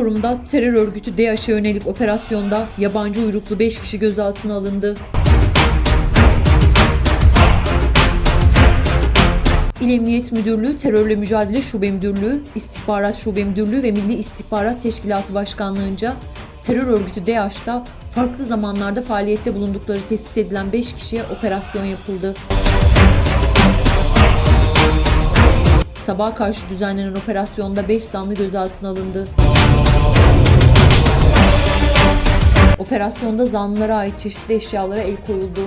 İstanbul'da terör örgütü DAEŞ'e yönelik operasyonda yabancı uyruklu 5 kişi gözaltına alındı. İl Emniyet Müdürlüğü, Terörle Mücadele Şube Müdürlüğü, İstihbarat Şube Müdürlüğü ve Milli İstihbarat Teşkilatı Başkanlığı'nca terör örgütü DAEŞ'ta farklı zamanlarda faaliyette bulundukları tespit edilen 5 kişiye operasyon yapıldı. Sabaha karşı düzenlenen operasyonda 5 zanlı gözaltına alındı. Operasyonda zanlılara ait çeşitli eşyalara el koyuldu.